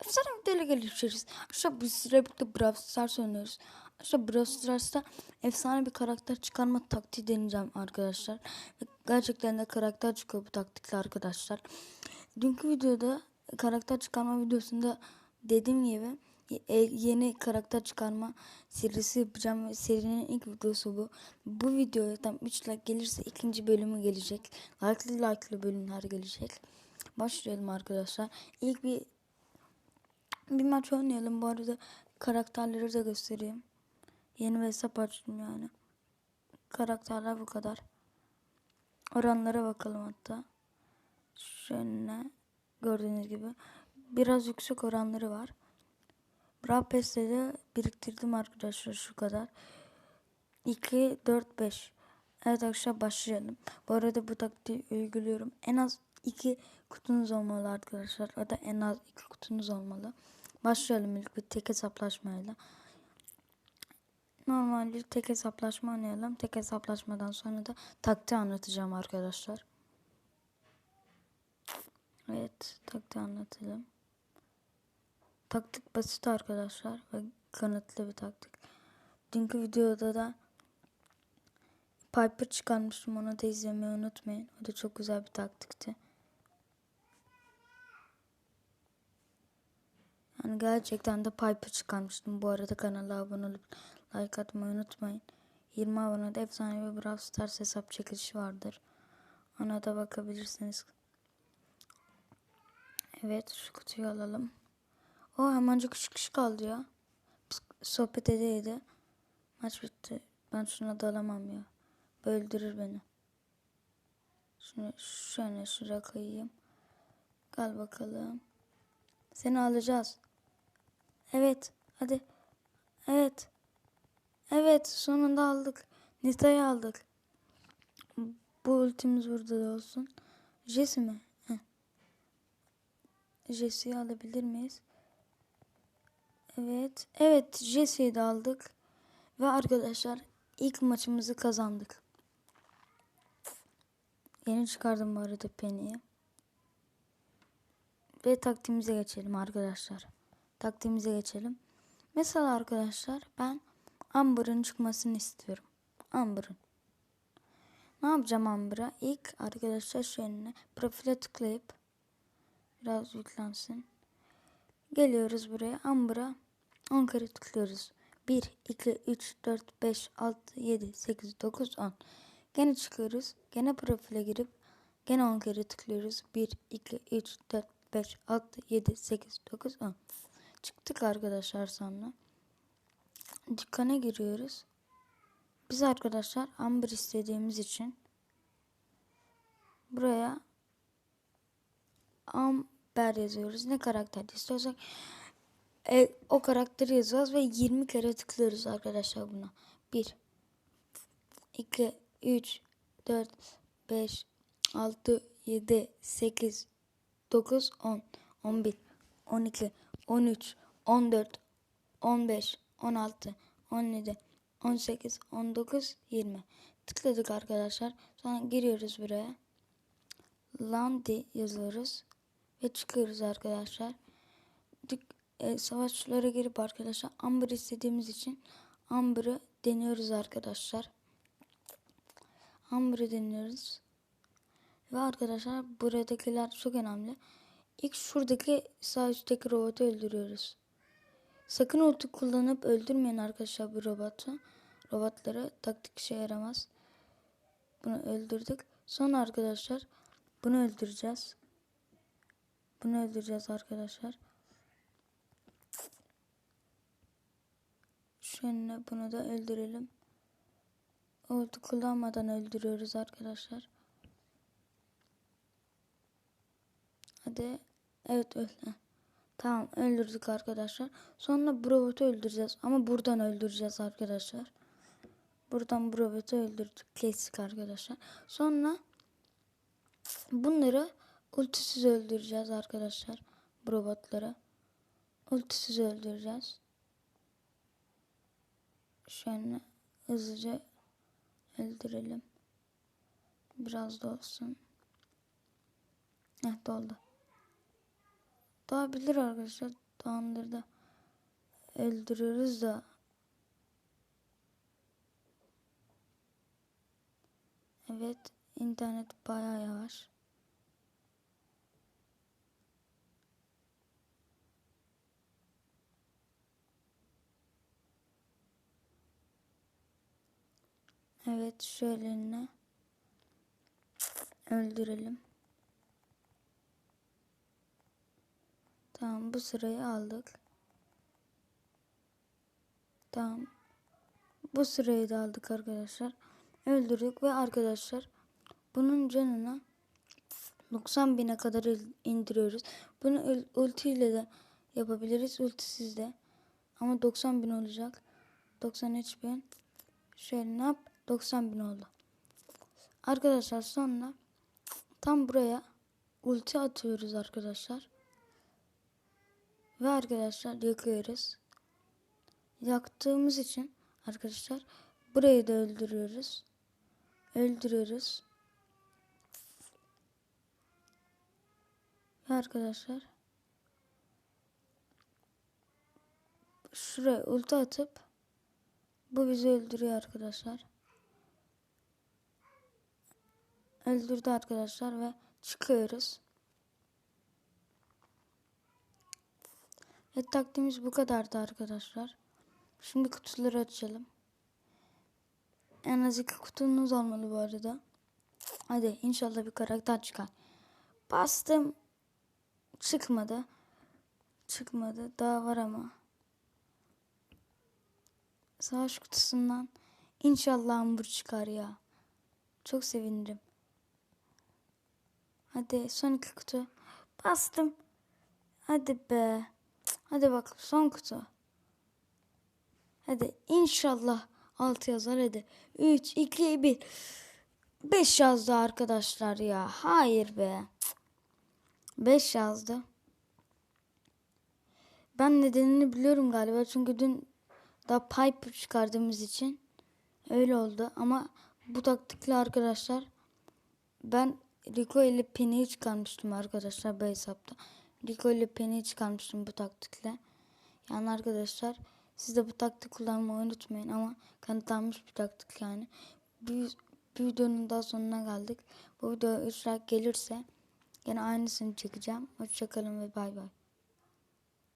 efsane videoyla gelişiriz. Arkadaşlar biz sizlerle birlikte Brawl Stars oynuyoruz. Arkadaşlar Brawl Stars'ta efsane bir karakter çıkarma taktiği deneyeceğim arkadaşlar. Gerçekten de karakter çıkıyor bu taktikle arkadaşlar. Dünkü videoda karakter çıkarma videosunda dediğim gibi e, yeni karakter çıkarma serisi yapacağım ve serinin ilk videosu bu. Bu videoya tam 3 like gelirse ikinci bölümü gelecek. Like'lı like'lı bölümler gelecek. Başlayalım arkadaşlar. İlk bir bir maç oynayalım. Bu arada karakterleri de göstereyim. Yeni bir hesap açtım yani. Karakterler bu kadar. Oranlara bakalım hatta. Şöyle gördüğünüz gibi. Biraz yüksek oranları var. Brawl Pass'te de biriktirdim arkadaşlar şu kadar. 2, 4, 5. Evet arkadaşlar başlayalım. Bu arada bu taktiği uyguluyorum. En az 2 kutunuz olmalı arkadaşlar. O da en az 2 kutunuz olmalı. Başlayalım ilk bir tek hesaplaşmayla. Normalde tek hesaplaşma oynayalım. Tek hesaplaşmadan sonra da taktiği anlatacağım arkadaşlar. Evet taktiği anlatalım. Taktik basit arkadaşlar ve kanıtlı bir taktik. Dünkü videoda da Piper çıkarmıştım onu da izlemeyi unutmayın. O da çok güzel bir taktikti. Gerçekten de Piper çıkarmıştım. Bu arada kanala abone olup like atmayı unutmayın. 20 abonede efsane bir Brawl Stars hesap çekilişi vardır. Ona da bakabilirsiniz. Evet şu kutuyu alalım. O hemencik küçük kişi kaldı ya. Sohbet edeydi. Maç bitti. Ben şuna dalamam ya. Öldürür beni. Şunu şöyle şuraya koyayım. Gel bakalım. Seni alacağız. Evet. Hadi. Evet. Evet. Sonunda aldık. Nita'yı aldık. Bu ultimiz burada da olsun. Jesse mi? Jesse'yi alabilir miyiz? Evet. Evet. Jesse'yi de aldık. Ve arkadaşlar ilk maçımızı kazandık. Yeni çıkardım bu arada Penny'i. Ve taktiğimize geçelim arkadaşlar. Taktiğimize geçelim. Mesela arkadaşlar ben Amber'ın çıkmasını istiyorum. Amber'ın. Ne yapacağım Amber'a? İlk arkadaşlar şöyle profile tıklayıp biraz yüklensin. Geliyoruz buraya. Amber'a 10 kere tıklıyoruz. 1, 2, 3, 4, 5, 6, 7, 8, 9, 10. Gene çıkıyoruz. Gene profile girip gene 10 kere tıklıyoruz. 1, 2, 3, 4, 5, 6, 7, 8, 9, 10. Çıktık arkadaşlar sonra. Dükkana giriyoruz. Biz arkadaşlar Amber istediğimiz için buraya Amber yazıyoruz. Ne karakter istiyorsak e, o karakteri yazıyoruz ve 20 kere tıklıyoruz arkadaşlar buna. 1 2 3 4 5 6 7 8 9 10 11 12 13 14 15 16 17 18 19 20 tıkladık arkadaşlar. Sonra giriyoruz buraya. Landi yazıyoruz ve çıkıyoruz arkadaşlar. Dük e, savaşçılara girip arkadaşlar Amber istediğimiz için Amber'ı deniyoruz arkadaşlar. Amber'ı deniyoruz. Ve arkadaşlar buradakiler çok önemli. İlk şuradaki sağ üstteki robotu öldürüyoruz. Sakın ulti kullanıp öldürmeyin arkadaşlar bu robotu. Robotları taktik işe yaramaz. Bunu öldürdük. Sonra arkadaşlar bunu öldüreceğiz. Bunu öldüreceğiz arkadaşlar. Şöyle bunu da öldürelim. Ulti kullanmadan öldürüyoruz arkadaşlar. Hadi. Evet öldü. Tamam öldürdük arkadaşlar. Sonra bu robotu öldüreceğiz. Ama buradan öldüreceğiz arkadaşlar. Buradan bu robotu öldürdük. Klasik arkadaşlar. Sonra bunları ultisiz öldüreceğiz arkadaşlar. Bu robotları. Ultisiz öldüreceğiz. Şöyle hızlıca öldürelim. Biraz da olsun. Heh doldu. Doğabilir arkadaşlar. Tamamdır da öldürüyoruz da Evet internet bayağı yavaş. Evet şöyle öldürelim. Tamam bu sırayı aldık. Tamam. Bu sırayı da aldık arkadaşlar. Öldürdük ve arkadaşlar bunun canına 90 bine kadar indiriyoruz. Bunu ul- ulti ile de yapabiliriz. Ultisiz de. Ama 90 bin olacak. 93 bin. Şöyle ne yap? 90 bin oldu. Arkadaşlar sonra tam buraya ulti atıyoruz arkadaşlar. Ve arkadaşlar yakıyoruz. Yaktığımız için arkadaşlar burayı da öldürüyoruz. Öldürüyoruz. Ve arkadaşlar şuraya ulti atıp bu bizi öldürüyor arkadaşlar. Öldürdü arkadaşlar ve çıkıyoruz. Evet taktiğimiz bu kadardı arkadaşlar. Şimdi kutuları açalım. En az iki kutunuz olmalı bu arada. Hadi inşallah bir karakter çıkar. Bastım. Çıkmadı. Çıkmadı. Daha var ama. Savaş kutusundan inşallah Ambur çıkar ya. Çok sevinirim. Hadi son iki kutu. Bastım. Hadi be. Hadi bak son kutu. Hadi inşallah 6 yazar hadi. 3, 2, 1. 5 yazdı arkadaşlar ya. Hayır be. 5 yazdı. Ben nedenini biliyorum galiba. Çünkü dün da pipe çıkardığımız için öyle oldu. Ama bu taktikle arkadaşlar ben Rico ile Penny'i çıkarmıştım arkadaşlar bu hesapta. Rico Penny'i çıkarmıştım bu taktikle. Yani arkadaşlar siz de bu taktik kullanmayı unutmayın ama kanıtlanmış bir taktik yani. Bir, bir videonun daha sonuna geldik. Bu video 3 like gelirse yine aynısını çekeceğim. Hoşçakalın ve bay bay.